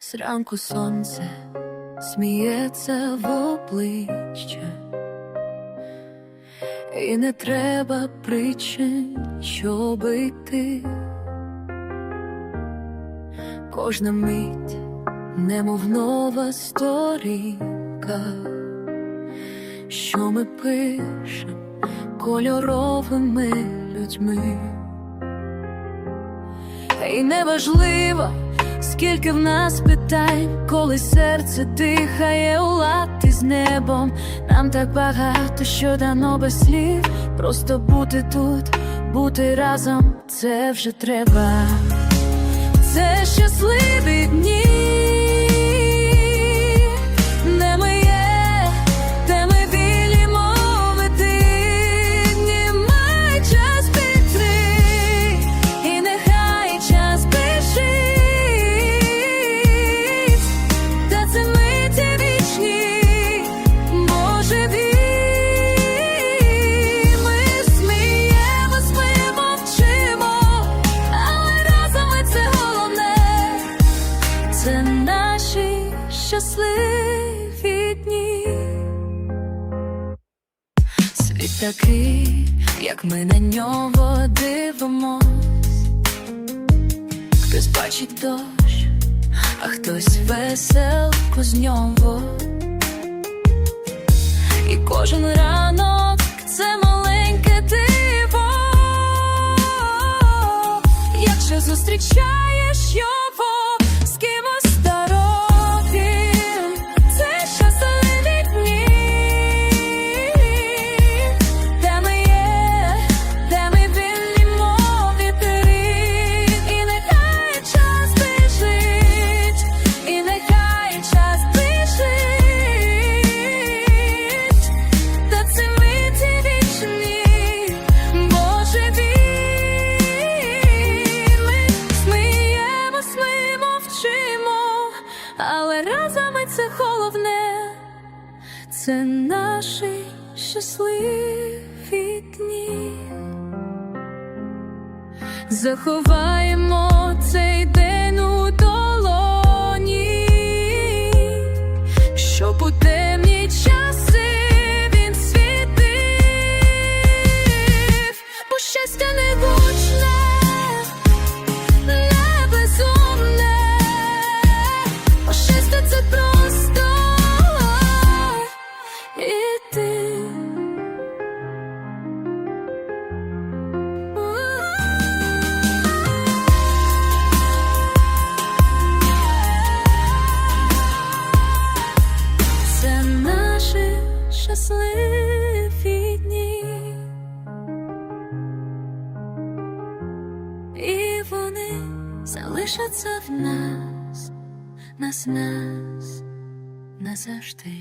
Зранку сонце сміється в обличчя, і не треба причин, щоб йти. Кожна мить, немов нова сторінка, що ми пишемо кольоровими людьми. І неважливо, скільки в нас питань, коли серце дихає у латі з небом. Нам так багато, що дано без слів. Просто бути тут, бути разом, це вже треба. Це щасливі дні, щасливі дні. Світ такий, як ми на нього дивимось. Хтось бачить дощ, а хтось веселку з нього. І кожен ранок це маленьке диво. Якщо зустрічаєш його але разом ми це головне, це наші щасливі дні. Заховаємо цей день у долоні, щоб у темні часи він світив, бо щастя щасливі дні, і вони залишаться в нас, нас, нас назавжди.